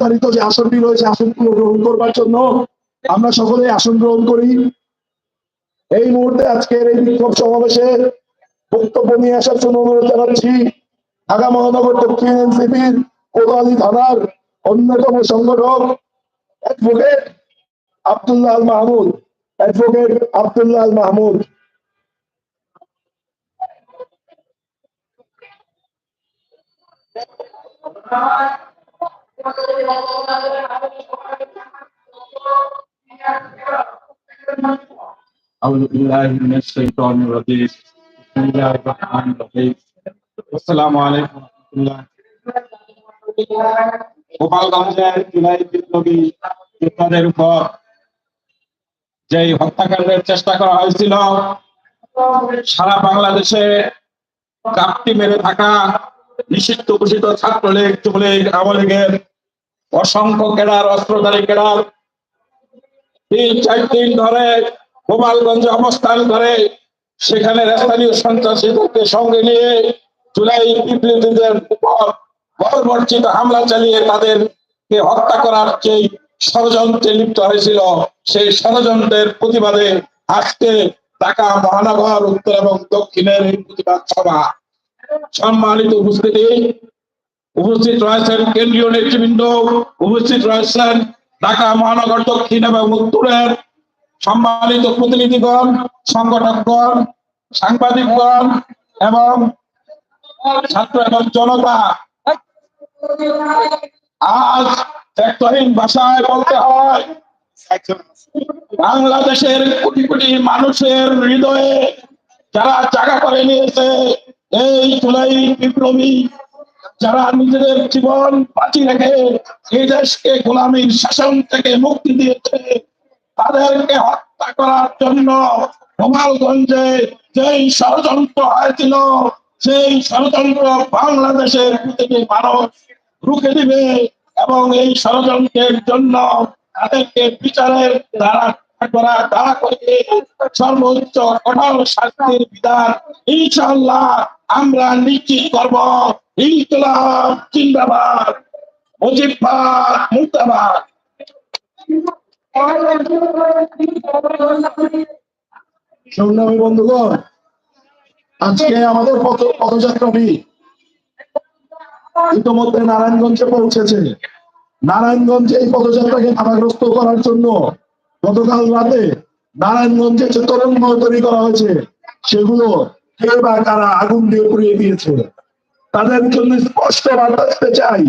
নির্ধারিত যে আসনটি রয়েছে, আসনগুলো গ্রহণ করবার জন্য আমরা সকলে আসন গ্রহণ করি। এই মুহূর্তে আজকের এই বিক্ষোভ সমাবেশে বক্তব্য নিয়ে আসার জন্য অনুরোধ জানাচ্ছি, ঢাকা মহানগর দক্ষিণ এনসিপির কোতোয়ালি থানার অন্যতম সংগঠক অ্যাডভোকেট আব্দুল্লাহ আল মাহমুদ। অ্যাডভোকেট আব্দুল্লাহ আল মাহমুদ। أعوذ بالله من الشيطان الرجيم بسم الله الرحمن الرحيم السلام عليكم ورحمة الله গোপালগঞ্জের জুলাই বিপ্লবী যোদ্ধাদের উপর যে হত্যাকাণ্ডের চেষ্টা করা হয়েছিল সারা বাংলাদেশে কাপটি মেরে থাকা নিষিদ্ধ ঘোষিত ছাত্রলীগ যুবলীগ আওয়ামী লীগের অসংখ্য কেডার, অস্ত্রধারী কেডার, তিন, চার দিন ধরে গোপালগঞ্জে অবস্থান করে, সেখানে স্থানীয় সন্ত্রাসীদেরকে সঙ্গে নিয়ে জুলাই বিপ্লবীদের উপর বর্বরচিত হামলা চালিয়ে তাদেরকে হত্যা করার যে ষড়যন্ত্রে লিপ্ত হয়েছিল, সেই ষড়যন্ত্রের প্রতিবাদে আজকে ঢাকা মহানগর উত্তর এবং দক্ষিণের এই প্রতিবাদ সভা। সম্মানিত উপস্থিতি উপস্থিত রয়েছেন কেন্দ্রীয় নেতৃবৃন্দ, উপস্থিত রয়েছেন ঢাকা মহানগর দক্ষিণ এবং উত্তরের সম্মানিত প্রতিনিধিগণ, সংগঠকগণ, সাংবাদিকগণ এবং ছাত্র এবং জনতা। আজ ত্যাগহীন ভাষায় বলতে হয়, বাংলাদেশের কোটি কোটি মানুষের হৃদয়ে যারা জায়গা করে নিয়েছে, এই জুলাই বিপ্লবী যারা নিজেদের জীবন বাঁচিয়ে রেখে এই দেশকে গোলামীর শাসন থেকে মুক্তি দিয়েছে, তাদেরকে হত্যা করার জন্য গোপালগঞ্জে যেই ষড়যন্ত্র হয়েছিল, সেই ষড়যন্ত্র বাংলাদেশের প্রতিটি মানুষ রুখে দিবে এবং এই ষড়যন্ত্রের জন্য তাদেরকে বিচারের দ্বারা সর্বোচ্চ কঠোর শাস্তির বিধান ইনশাল্লাহ আমরা নিশ্চিত করব। ইনকলাব জিন্দাবাদ মুজিবাদ মুর্দাবাদ আজকে আমাদের পদযাত্রাটি ইতিমধ্যে নারায়ণগঞ্জে পৌঁছেছে। নারায়ণগঞ্জে এই পদযাত্রাকে বাধাগ্রস্ত করার জন্য গতকাল রাতে নারায়ণগঞ্জে যে তরঙ্গ তৈরি করা হয়েছে, সেগুলো কে বা কারা আগুন দিয়ে পুড়িয়ে দিয়েছে। তাদের জন্য স্পষ্ট বার্তা দিতে চাই,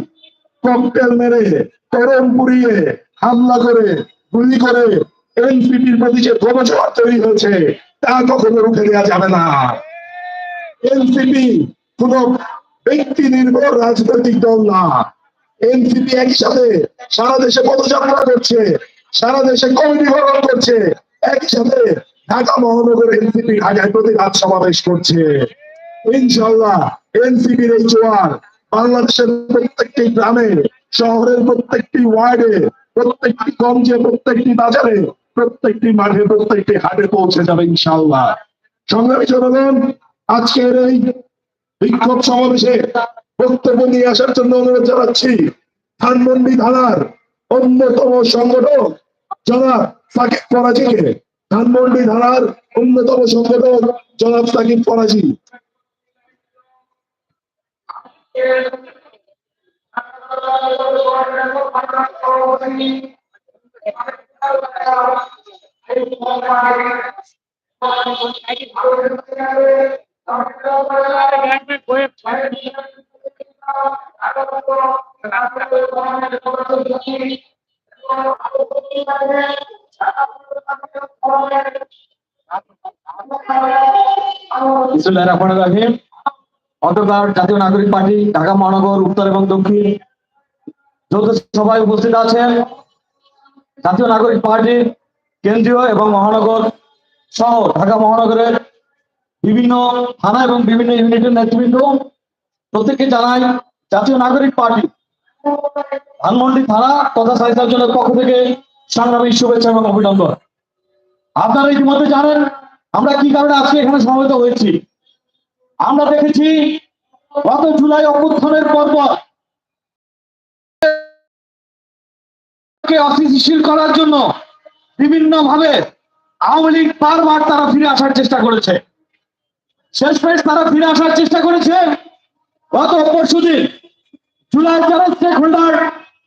ককটেল মেরে তরণ পুড়িয়ে, হামলা করে, গুলি করে এনসিপির প্রতি যে প্রবচনা তৈরি হয়েছে, তা কখনো রুখে দেওয়া যাবে না। এনসিপি কোন ব্যক্তি নির্ভর রাজনৈতিক দল না। এনসিপি একই সাথে সারা দেশে পদযাত্রা করছে। সারা দেশে কমিটি গঠন করছে। একই সাথে ঢাকা মহানগর এনসিপি ঢাকায় প্রতিবাদ সমাবেশ করছে। ইনশাল্লাহ এনসিপির এই জোয়ার বাংলাদেশের প্রত্যেকটি গ্রামে, শহরের প্রত্যেকটি ওয়ার্ডে, প্রত্যেকটি গঞ্জে, প্রত্যেকটি বাজারে, প্রত্যেকটি মাঠে, প্রত্যেকটি হাটে পৌঁছে যাবে ইনশাল্লাহ সংগ্রামী জনগণ, আজকের এই বিক্ষোভ সমাবেশে বক্তব্য নিয়ে আসার জন্য অনুরোধ জানাচ্ছি। ধানমন্ডি থানার অন্যতম সংগঠক জনাব সাকিব ফরাজিকে ধানমন্ডি থানার অন্যতম সংগঠক জনাব বিসমুল্লাহির রহমানির জাতীয় নাগরিক পার্টি, ঢাকা মহানগর, উত্তর এবং দক্ষিণ। যৌথ সভায় উপস্থিত আছেন জাতীয় নাগরিক পার্টির কেন্দ্রীয় এবং মহানগর সহ ঢাকা মহানগরের বিভিন্ন থানা এবং বিভিন্ন ইউনিটের নেতৃবৃন্দ। প্রত্যেককে জানাই জাতীয় নাগরিক পার্টি। ধানমন্ডি থানা তথা সাইসার্জনের পক্ষ থেকে সংগ্রামী শুভেচ্ছা এবং অভিনন্দন। আপনারা ইতিমধ্যে জানেন আমরা কি কারণে আজকে এখানে সমবেত হয়েছি। আমরা দেখেছি গত জুলাই অভ্যুত্থানের পর পর অস্থিতিশীল করার জন্য বিভিন্ন ভাবে আওয়ামী লীগ বারবার তারা ফিরে আসার চেষ্টা করেছে। শেষমেশ তারা ফিরে আসার চেষ্টা করেছে। গত পরশুদিন জুলাই যারা স্টেক হোল্ডার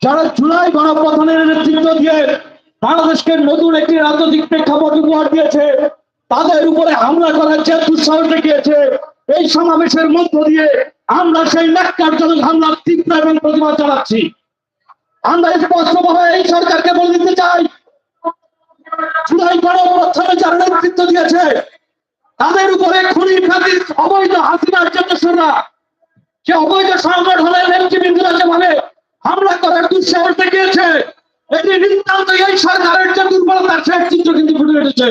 যারা জুলাই গণপ্রধানের নেতৃত্ব দিয়ে বাংলাদেশকে নতুন একটি রাজনৈতিক প্রেক্ষাপট উপহার দিয়েছে, তাদের উপরে হামলা করার যে দুঃসাহস দেখিয়েছে, এই সমাবেশের মধ্য দিয়ে আমরা সেই ন্যাক্কারজনক হামলার তীব্র এবং প্রতিবাদ জানাচ্ছি। আমরা স্পষ্টভাবে এই সরকারকে বলে দিতে চাই যারা নেতৃত্ব দিয়েছে, তাদের উপরে খুনি খাতির অবৈধ হাসিনার জন্য সে অবৈধ সংগঠনের নেতৃবৃন্দরা যেভাবে হামলা করার দুঃসাহস দেখিয়েছে। এটি নিতান্ত এই সরকারের যে দুর্বলতার শেষ চিত্র কিন্তু ফুটে উঠেছে।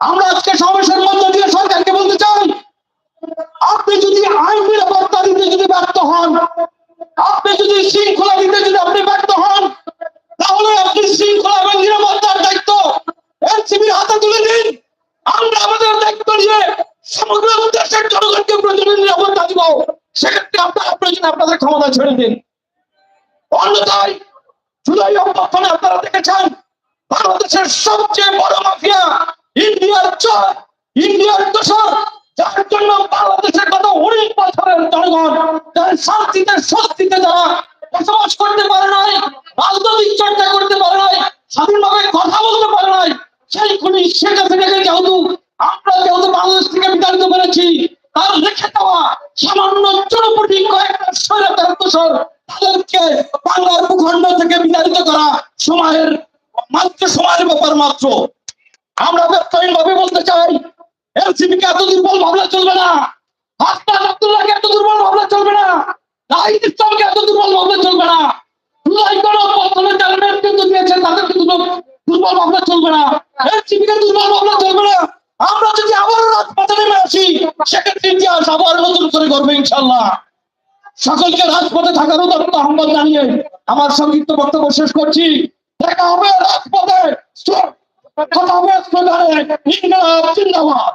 আমরা আজকে সমাবেশের মধ্য দিয়ে সরকারকে বলতে চাই, আপনি যদি আইন নিরাপত্তা দিতে যদি ব্যর্থ হন, আপনি যদি শৃঙ্খলা দিতে যদি আপনি ব্যর্থ হন, তাহলে আপনি শৃঙ্খলা এবং নিরাপত্তার দায়িত্ব এনসিবির হাতে তুলে দিন আমরা আমাদের দায়িত্ব নিয়ে সমগ্র দেশের জনগণকে প্রয়োজনীয় নিরাপত্তা দিব। সেক্ষেত্রে আপনারা প্রয়োজন আপনাদের ক্ষমতা ছেড়ে দিন অন্যথায় জুলাই অভ্যর্থনে আপনারা দেখেছেন, বাংলাদেশের সবচেয়ে বড় মাফিয়া ইন্ডিয়ার চর, ইন্ডিয়ার দোষর, যার জন্য বাংলাদেশের গত উনিশ বছরের জনগণ তার শান্তিতে স্বস্তিতে যারা বসবাস করতে পারে নাই, রাজনৈতিক চর্চা করতে পারে নাই, স্বাধীনভাবে কথা বলতে পারে নাই, সেই খুনি শেখ হাসিনাকে যেহেতু আমরা যেহেতু বাংলাদেশ থেকে বিতাড়িত করেছি তার রেখে দেওয়া সামান্য চুরপুটি কয়েকটা স্বৈরাচার দোষর তাদেরকে বাংলার ভূখণ্ড থেকে বিতাড়িত করা সময়ের মাত্র সময়ের ব্যাপার মাত্র। আমরা ব্যক্তিহীন ভাবে বলতে চাই এলসিপি কে এত দুর্বল ভাবলে চলবে না, হাসনাত আব্দুল্লাহকে এত দুর্বল ভাবলে চলবে না রাহিদ ইসলামকে এত দুর্বল ভাবলে চলবে না জুলাই গণপ্রথমে যারা নেতৃত্ব দিয়েছে তাদেরকে দুর্বল ভাবলে চলবে না এলসিপি কে দুর্বল ভাবলে চলবে না। আমরা যদি আবার রাজপথে নেমে আসি, সেক্ষেত্রে ইতিহাস আবার নতুন করে করবে ইনশাল্লাহ সকলকে রাজপথে থাকার উদারত আহ্বান জানিয়ে আমার সংক্ষিপ্ত বক্তব্য শেষ করছি। দেখা হবে রাজপথে। কথা হবে জিন্দাবাদ।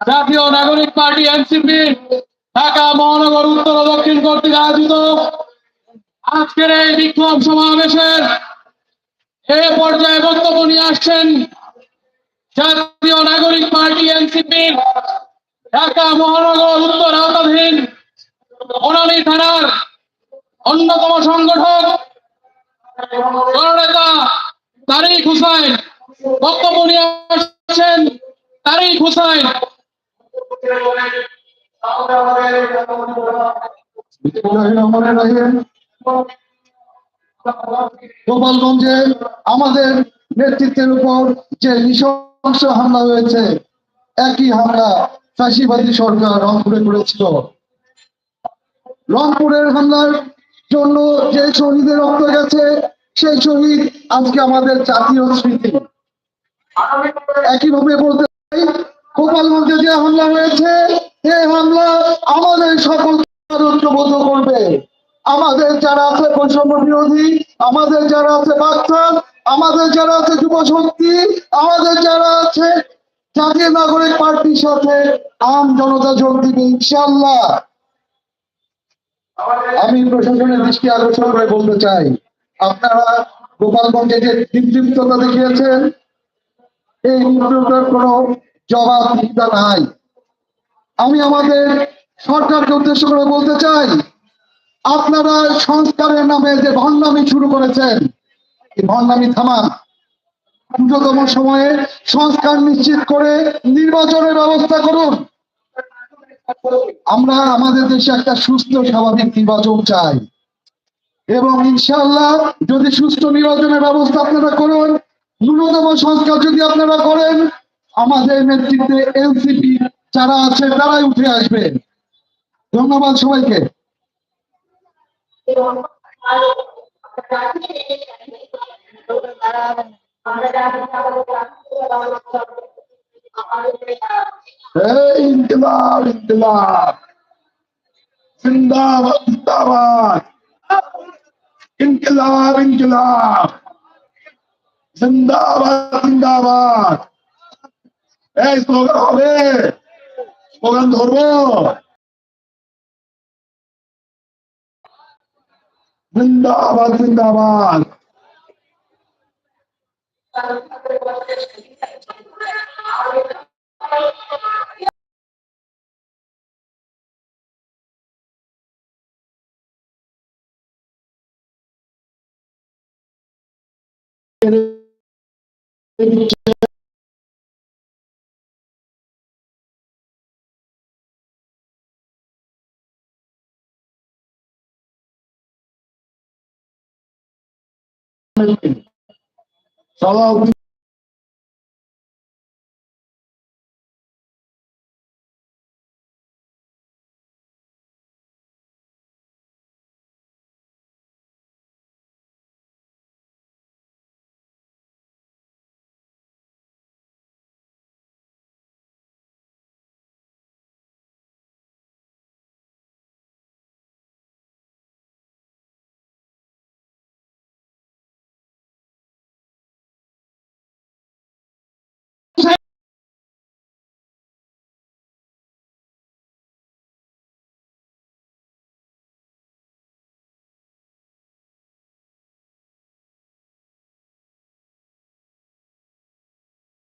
জাতীয় নাগরিক পার্টি এনসিপি, ঢাকা মহানগর উত্তর দক্ষিণ কর্তৃক আয়োজিত আজকের এই বিক্ষোভ সমাবেশের এ পর্যায়ে বক্তব্য নিয়ে আসছেন জাতীয় নাগরিক পার্টি এনসিপি ঢাকা মহানগর উত্তর আওতাধীন বনানী থানার অন্যতম সংগঠক তারিক হুসাইন। বক্তব্য নিয়ে আসছেন হুসাইন। গোপালগঞ্জে আমাদের নেতৃত্বের উপর যে নৃশংস হামলা হয়েছে, একই হামলা ফ্যাসিবাদী সরকার রংপুরে করেছিল। রংপুরের হামলার জন্য যে শহীদের রক্ত গেছে, সেই শহীদ আজকে আমাদের জাতীয় স্মৃতি। একইভাবে বলতে গোপালগঞ্জে যে হামলা হয়েছে এই হামলা আমাদের সকল ঐক্যবদ্ধ করবে। আমাদের যারা আছে বৈষম্য বিরোধী, আমাদের যারা আছে বাচ্চান আমাদের যারা আছে যুব শক্তি আমাদের যারা আছে জাতীয় নাগরিক পার্টির সাথে আম জনতা যোগ দিবে ইনশাল্লাহ আমি প্রশাসনের দৃষ্টি আকর্ষণ করে বলতে চাই, আপনারা গোপালগঞ্জে যে নির্লিপ্ততা দেখিয়েছেন, এই নির্লিপ্ততার কোনো জবাব নাই। আমি আমাদের সরকারকে উদ্দেশ্য করে বলতে চাই, আপনারা সংস্কারের নামে যে ভণ্ডামি শুরু করেছেন, এই ভণ্ডামি থামান দ্রুততম সময়ে সংস্কার নিশ্চিত করে নির্বাচনের ব্যবস্থা করুন। আমরা আমাদের দেশে একটা সুস্থ, স্বাভাবিক নির্বাচন চাই। এবং ইনশাল্লাহ যদি সুস্থ নির্বাচনের ব্যবস্থা আপনারা করুন, ন্যূনতম সংস্কার যদি আপনারা করেন, আমাদের নেতৃত্বে এনসিপি যারা আছে তারাই উঠে আসবে ধন্যবাদ সবাইকে। এই ইনকিলাব ইনকিলাব জিন্দাবাদ জিন্দাবাদ ইনকিলাব ইনকিলাব জিন্দাবাদ জিন্দাবাদ এই স্লোগান হবে। স্লোগান ধরবো। জিন্দাবাদ জিন্দাবাদ সালাউদ্দিন